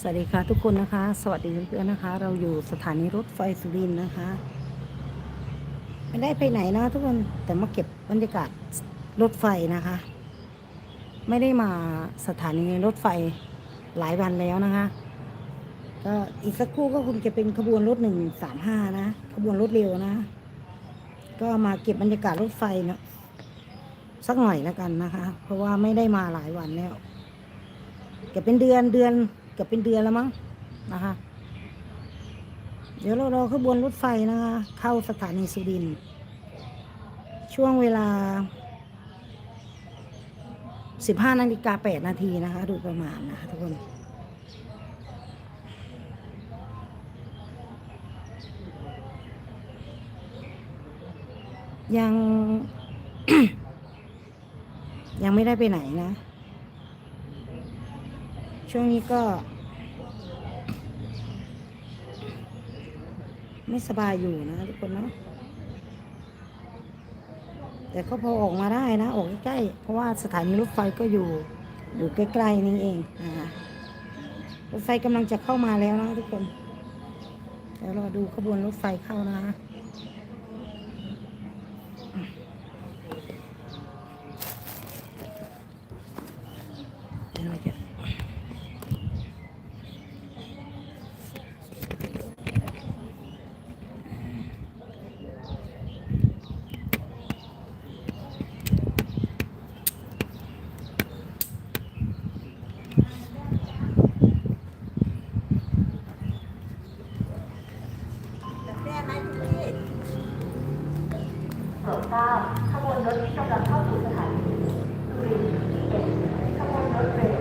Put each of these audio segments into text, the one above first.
สวัสดีค่ะทุกคนนะคะ สวัสดีเพื่อนๆนะคะ เราอยู่สถานีรถไฟสุรินทร์นะคะ ไม่ได้ไปไหนนะทุกคนแต่มาเก็บบรรยากาศรถไฟนะคะ ไม่ได้มาสถานีรถไฟหลายวันแล้วนะคะ ก็อีกสักครู่ก็คงจะเป็นขบวนรถหนึ่งสามห้านะขบวนรถเร็วนะ ก็มาเก็บบรรยากาศรถไฟเนาะสักหน่อยแล้วกันนะคะ เพราะว่าไม่ได้มาหลายวันแล้วเก็บเป็นเดือนเดือน เกือบเป็นเดือนแล้วมั้งนะคะ เดี๋ยวเรารอขบวนรถไฟนะคะ เข้าสถานีสุรินช่วงเวลา 15นาฬิกา8นาทีนะคะ ดูประมาณนะคะทุกคนยัง ยังไม่ได้ไปไหนนะ ช่วงนี้ก็ ไม่สบายอยู่นะทุกคนเนาะแต่ก็พอออกมาได้นะออกใกล้ๆเพราะว่าสถานีรถไฟก็อยู่อยู่ใกล้ๆนี่เองนะรถไฟกำลังจะเข้ามาแล้วนะทุกคนเดี๋ยวเราดูขบวนรถไฟเข้านะคะเดี๋ยวเราจะ โปรดทราบขบวนรถที่กำลังเข้าสู่สถานีสุรินทร์เป็นขบวนรถเร็ว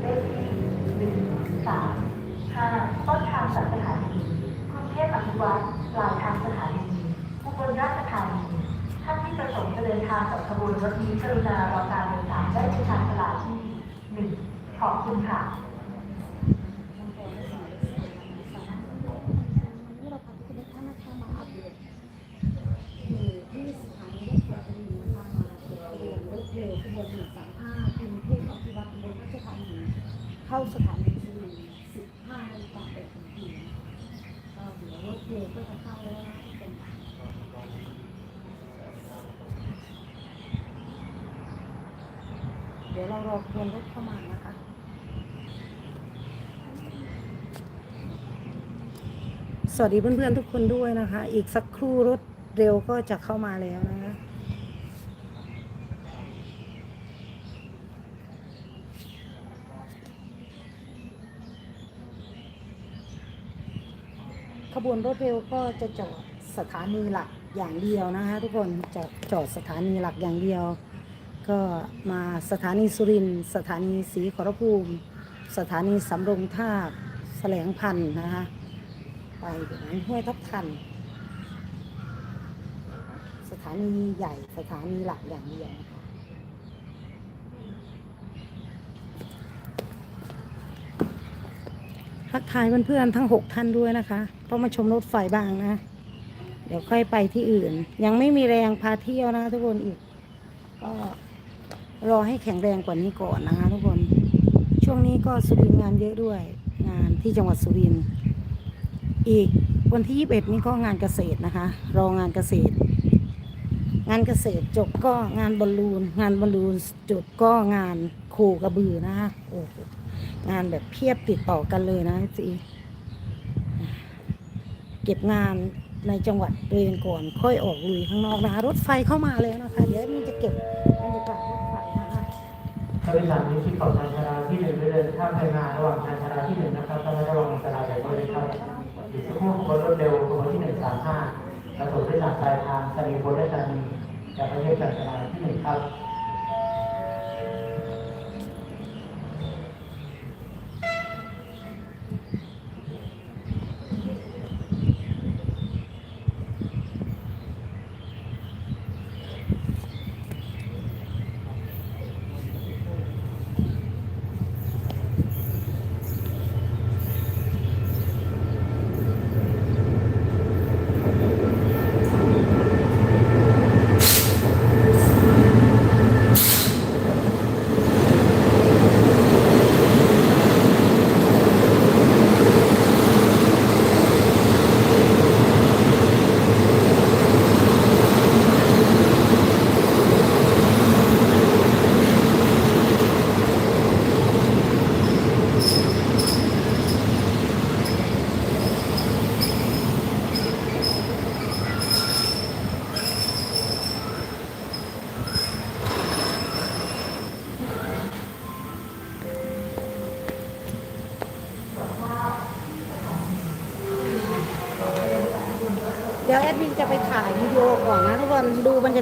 เลขที่หนึ่งสามห้าต้นทางจากสถานีกรุงเทพอภิวัตรปลายทางสถานีอุบลราชธานีท่านที่ประสงค์จะเดินทางกับขบวนรถนี้กรุณารอการเดินทางได้ที่ทางตลาดที่หนึ่งขอบคุณค่ะ วันนี้เราพาทุกท่านนะคะมาอัปเดตอยู่ที่สถานีรถไฟสุรินทร์นะคะมาเก็บขบวนรถเร็วขบวนหนึ่งสามห้ากรุงเทพอภิวัตรบนราชธานีเข้าสถานีสุรินทร์สิบห้านาฬิกาแปดนาทีก็เดี๋ยวรถเร็วก็จะเข้าแล้วนะทุกคนเดี๋ยวเรารอขบวนรถเข้ามานะคะ สวัสดีเพื่อนๆทุกคนด้วยนะคะ อีกสักครู่รถเร็วก็จะเข้ามาแล้วนะคะขบวนรถเร็วก็จะจอดสถานีหลักอย่างเดียวนะคะ ทุกคนจอดจอดสถานีหลักอย่างเดียว ก็มาสถานีสุรินทร์สถานีศรีขอรภูมิ สถานีสำโรงทาบแสลงพันธ์นะคะ ไปถึงห้วยทับทัน สถานีใหญ่สถานีหลักอย่างเดียวนะคะทักทายเพื่อนๆทั้งหกท่านด้วยนะคะก็มาชมรถไฟบ้างนะ เดี๋ยวค่อยไปที่อื่น ยังไม่มีแรงพาเที่ยวนะทุกคนอีก ก็รอให้แข็งแรงกว่านี้ก่อนนะคะทุกคน ช่วงนี้ก็สุรินงานเยอะด้วย งานที่จังหวัดสุรินทร์ อีกวันที่ 21 นี้ก็งานเกษตรนะคะ รองานเกษตร งานเกษตรจบก็งานบอลลูน งานบอลลูนจบก็งานโคกระบือนะคะโอ้งานแบบเพียบติดต่อกันเลยนะสิเก็บงานในจังหวัดตัวเองก่อนค่อยออกลุยข้างนอกนะคะรถไฟเข้ามาแล้วนะคะ เดี๋ยวมันจะเก็บบรรยากาศรถไฟนะคะถ้าเป็นสามนิ้ที่เกาชานชาลาที่หนึ่งได้เดินข้ามไปมาระหว่างชานชาลาที่หนึ่งนะครับต้องระวังอันตรายจากรถเลยครับ อีกสักครู่ขบวนรถเร็วขบวนที่หนึ่งสามห้าประสบด้วยจากปลายทางสนีบนและสนีจากประเทศชานชาลที่หนึ่งครับ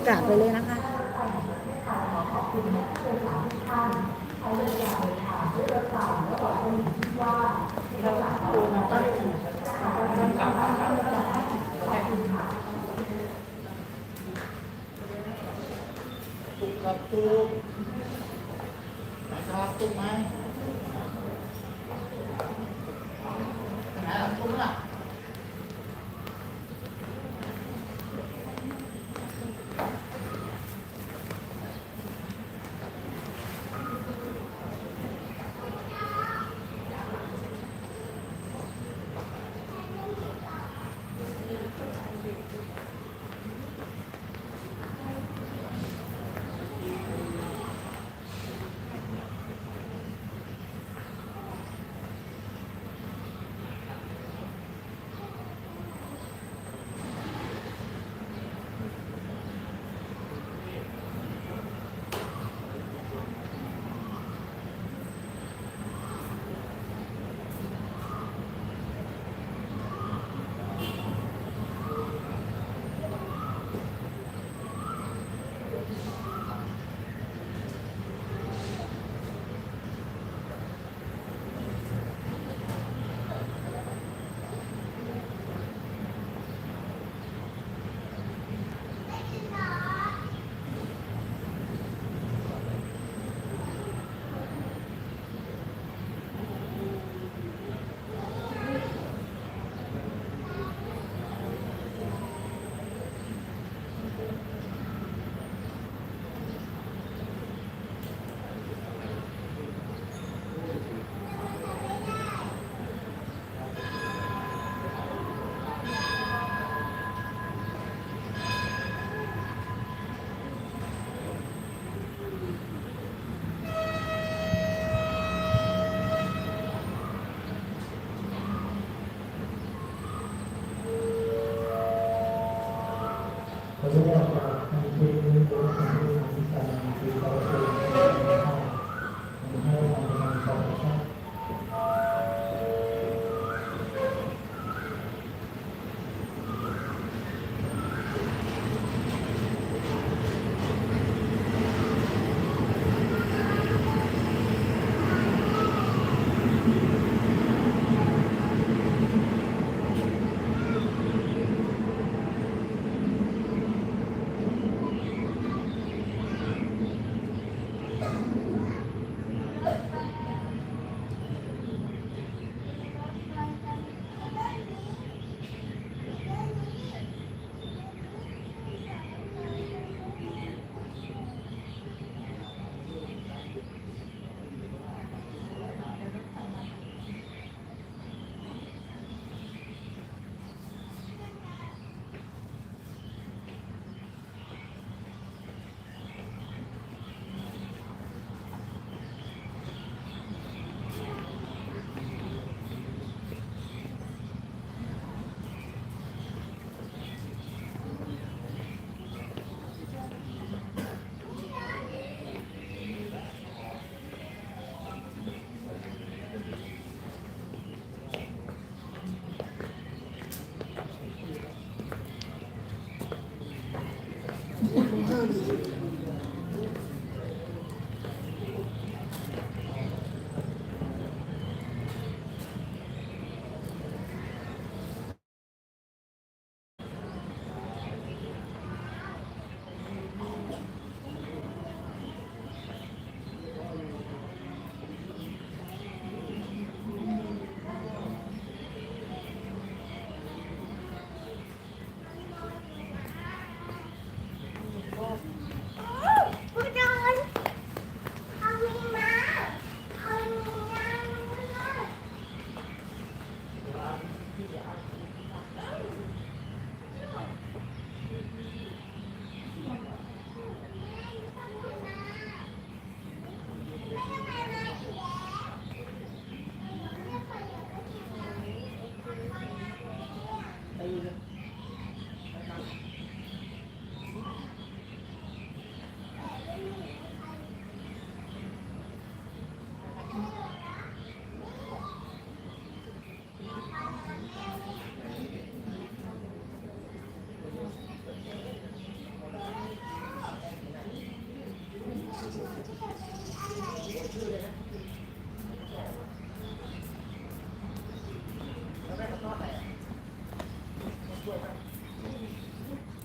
กาสไปเลย Amen.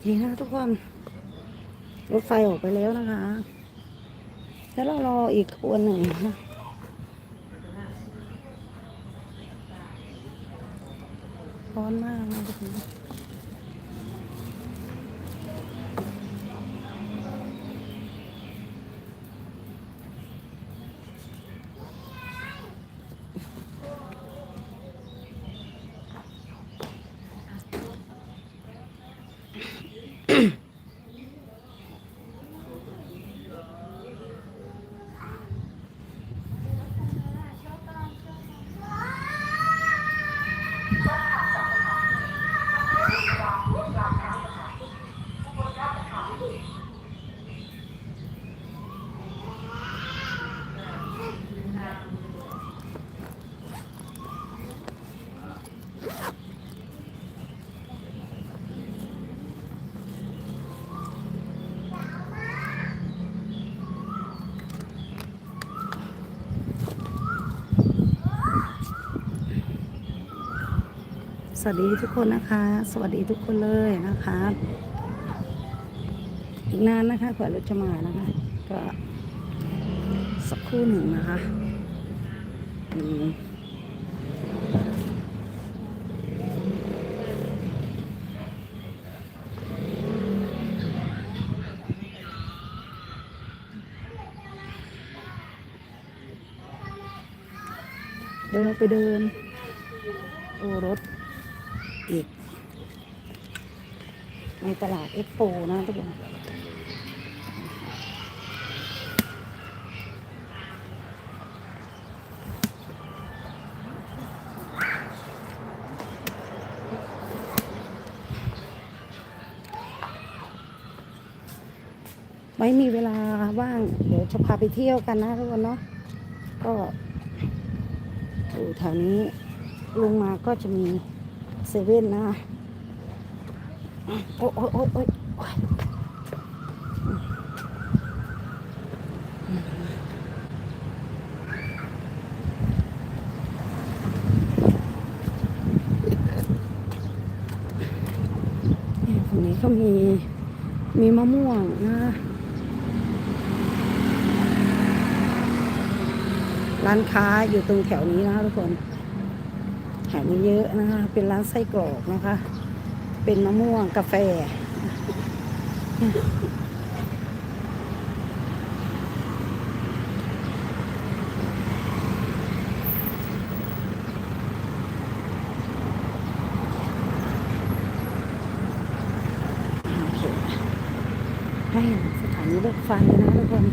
นี่นะทุกคนรถไฟออกไปแล้วนะคะ แล้วเรารออีกขบวนหนึ่งนะ สวัสดีทุกคนนะคะ สวัสดีทุกคนเลยนะคะ อีกนานนะคะกว่ารถจะมานะคะ ก็สักครู่หนึ่งนะคะเดินไปเดิน โอรถ อีก ใน ตลาดเอ็กโปนะทุกคนไม่มีเวลาว่าง เดี๋ยวจะพาไปเที่ยวกันนะทุกคนเนาะก็อยู่แถวนี้ลงมาก็จะมีเซเว่นนะ โอ้ยโอ้ยโอ้ยโอ้ยโอ้ยเนี่ยตรงนี้ก็มี มีมะม่วงนะร้านค้าอยู่ตรงแถวนี้นะคะทุกคนแถวนี้เยอะนะคะ เป็นร้านไส้กรอกนะคะ เป็นมะม่วงกาแฟ ให้สถานีรถไฟนะทุกคน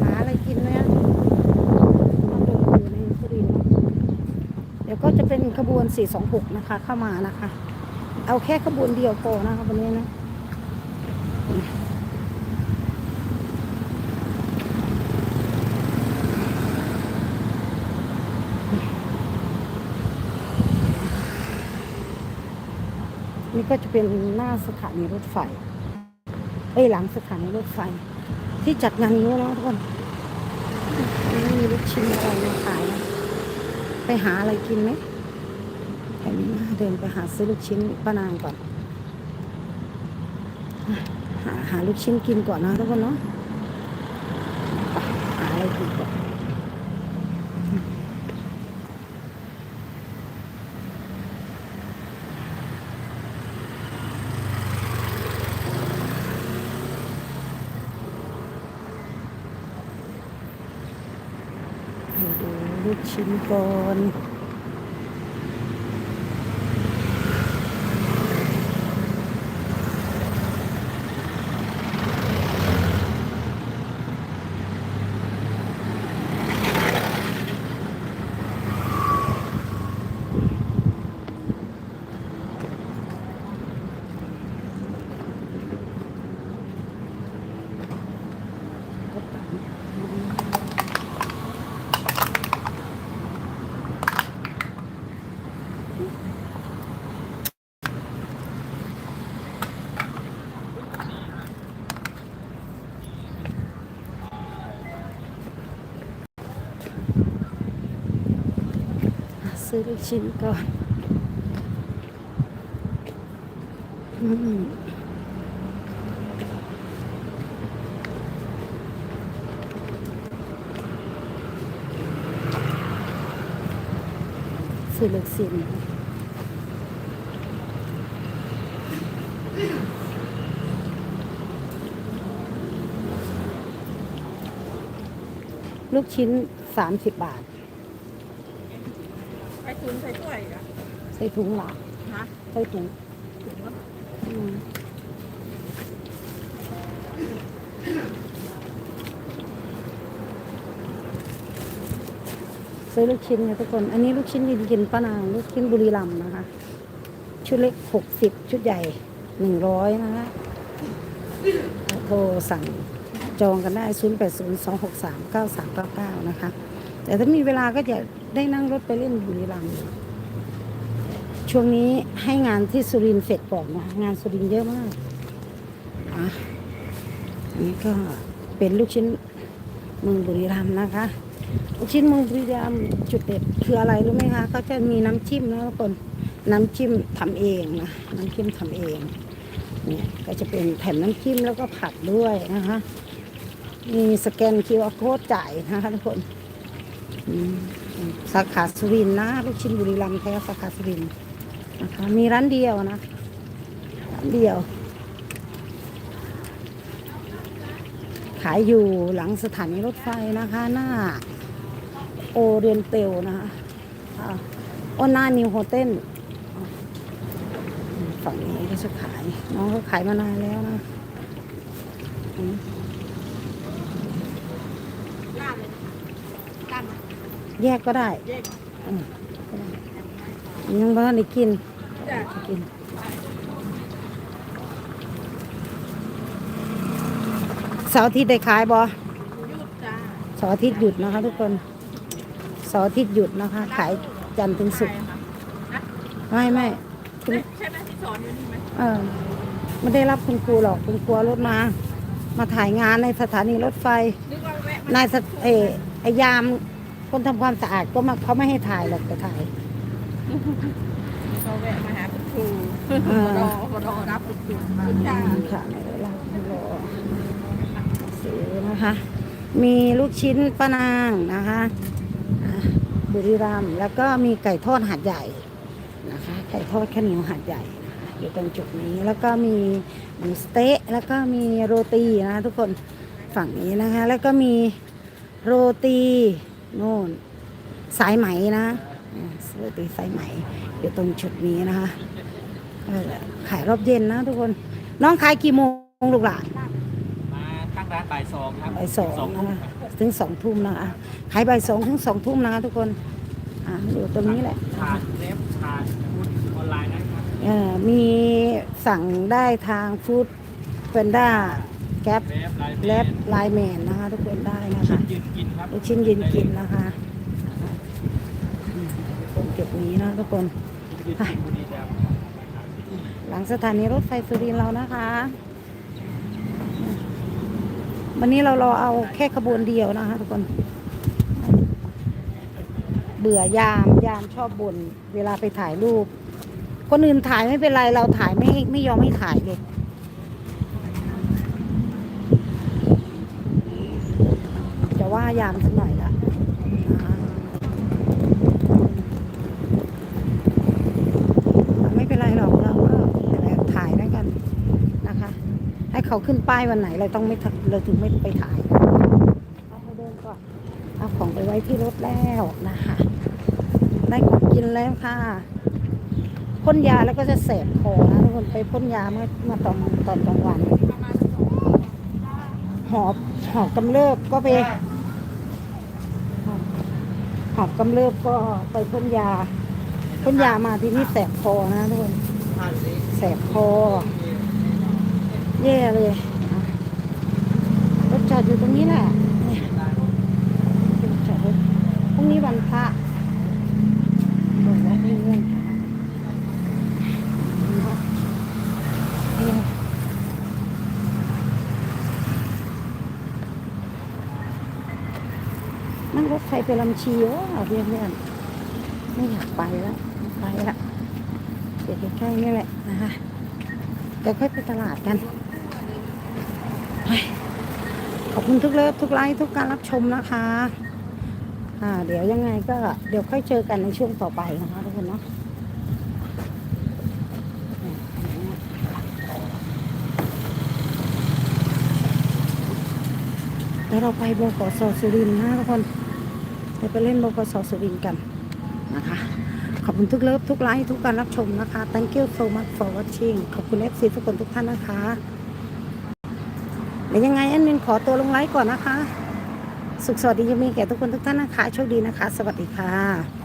หาอะไรกินไหมอะมาเดินอยู่ในสุรินทร์เดี๋ยวก็จะเป็นข บวน 426 นะคะ เข้ามานะคะ เอาแค่ขบวนเดียวพอนะคะวันนี้นะนี่ก็จะเป็นหน้าสถานีรถไฟเอ้หลังสถานีรถไฟ ที่จัดงานนี้นะทุกคนมีลูกชิ้นอะไรมาขายนะไปหาอะไรกินไหม แถวนี้นะเดินไปหาซื้อลูกชิ้นป้านางก่อน หาหาลูกชิ้นกินก่อนนะทุกคนเนาะหาอะไรกินก่อนดูลูกชิ้นก่อน ซื้อลูกชิ้นก่อนอืมซื้อลูกชิ้นลูกชิ้นสามสิบบาท ไปทุนใส่ถ้วยอะใส่ถุงหลักฮะใส่ถุงถุงละอืมซื้อลูกชิ้นค่ะทุกคน อันนี้ลูกชิ้นยินกินป้านาง ลูกชิ้นบุรีรัมย์นะคะ ชุดเล็กหกสิบชุดใหญ่หนึ่งร้อยนะคะโทรสั่งจองกันได้ศูนย์แปดศูนย์สองหกสามเก้าสามเก้าเก้านะคะ แต่ถ้ามีเวลาก็จะ ได้นั่งรถไปเล่นบุรีรัมย์ช่วงนี้ให้งานที่สุรินเสร็จก่อนนะงานสุรินเยอะมากอะอันนี้ก็เป็นลูกชิ้นเมืองบุรีรัมย์นะคะ ลูกชิ้นเมืองบุรีรัมย์จุดเด็ดคืออะไรรู้ไหมคะก็จะมีน้ำจิ้มนะทุกคนน้ำจิ้มทำเองนะน้ำจิ้มทำเองเนี่ยก็จะเป็นแผ่นน้ำจิ้มแล้วก็ผัดด้วยนะคะมีสแกนคิวอาร์โค้ดจ่ายนะคะทุกคน อืม สาขาสุรินนะลูกชิ้นบุรีรัมย์แท้สาขาสุรินนะคะมีร้านเดียวนะร้านเดียว ขายอยู่หลังสถานีรถไฟนะคะ หน้า โอเรียนเตลนะคะอ่าโอหน้านิวโฮเทลฝั่งนี้ก็จะขาย น้องก็ขายมานานแล้วนะอืม ลาดเลยกัน แยกก็ได้เย็กอืมก็ได้ยังบ้านได้กินจ้ะกินเสาร์อาทิตย์ได้ขายบอยุดจ้าเสาร์อาทิตย์หยุดนะคะ ทุกคนเสาร์อาทิตย์หยุดนะคะ ขายจันทร์ถึงศุกร์ฮะไม่ไม่คุณใช่ไหมที่สอนอยู่นี่ไหมเออไม่ได้รับคุณครูหรอกคุณครูเอารถมา มาถ่ายงานในสถานีรถไฟนึกว่าแวะนายสถเออไอยาม คนทำความสะอาดก็มาเขาไม่ให้ถ่ายหรอกแต่ถ่าย เขาแวะมาหาคุณครูอ่ารอรอรับคุณครูคุณจ้าค่ะไม่ได้รับรอซื้อนะคะ มีลูกชิ้นป้านางนะคะอะบุรีรัมย์แล้วก็มีไก่ทอดหัดใหญ่นะคะ ไก่ทอดข้าวเหนียวหัดใหญ่นะคะอยู่ตรงจุดนี้แล้วก็มีหมูสเต๊ะแล้วก็มีโรตีนะคะทุกคนฝั่งนี้นะคะ แล้วก็มีโรตีโน่น สายไหมนะอ่าโรตีสายไหม อยู่ตรงจุดนี้นะคะเออขายรอบเย็นนะทุกคน น้องขายกี่โมงลูกหลานมาตั้งร้านบ่ายสองครับบ่ายสองทุ่มนะคะถึงสองทุ่มนะคะขายบ่ายสองถึงสองทุ่มนะคะทุกคนอ่าอยู่ตรงนี้แหละผ่านเว็บผ่านฟูดออนไลน์นะครับเออมีสั่งได้ทางฟู้ดเฟนด้า แก๊ปเว็บไลน์แลบไลแมนนะคะ ทุกคนได้นะชิ้คะนยืนกินครับลูกชิ้นยืนกินนะคะอืมตรงจุดนี้นะทุกคนยืนกินบุรีรัมย์หลังสถานีรถไฟสุรินทร์เรานะคะ วันนี้เรารอเอาแค่ขบวนเดียวนะคะ ทุกคน เบื่อยามยามชอบบน่นเวลาไปถ่ายรูป คนอื่นถ่ายไม่เป็นไรเราถ่ายไม่ไม่ยอมให้ถ่ายเลย จะ ว่ายามสักหน่อยละนะคะไม่เป็นไรหรอกเราก็ถ่ายแล้วกันนะคะ ให้เขาขึ้นป้ายวันไหนเราต้องไม่ทเราถึงไม่ไปถ่ายเอาไปเดินก่อนเอาของไปไว้ที่รถแล้วนะคะ ได้ของกินแล้วค่ะพ่นยาแล้วก็จะแสบคอนะทุกคนไปพ่นยาเมื่อเมื่อตอนตอนกลางวันหอบหอบกำเริบก็ไปหอบห อบกำเริบก็ไปพ่นยาพ่นยามาที่นี่แสบคอนะทุกคนแสบคอ แย่เลยรถจอดอยู่ตรงนี้แหละเนี่ยรถจอดรถพรุ่งนี้วันพระบอกว่าไม่เงื่อนไขเนี่ยนั่งรถ ไปลำชีวะเพื่อนเพื่อนไม่อยากไปแล้วไปละเดี๋ยวใกล้ๆนี่แหละนะคะเดี๋ยวค่อยไปตลาดกันขอบคุณทุกเลิฟทุกไลค์ทุกการรับชมนะคะอ่าเดี๋ยวยังไงก็เดี๋ยวค่อยเจอกันในช่วงต่อไปนะคะทุกคนเนาะแล้วเราไปบกสสุรินทร์นะทุกคน ดี๋ยวไปเล่นบกสสุรินกันนะคะ ขอบคุณทุกเลิฟทุกไลค์ทุกการรับชมนะคะ thank you so much for watching ขอบคุณ FC ทุกคนทุกท่านนะคะเดี๋ยวยังไงแอันมินขอตัวลงไลค์ก่อนนะคะ สุขสวัสดียังมีแก่ทุกคนทุกท่านนะคะ โชคดีนะคะ สวัสดีค่ะ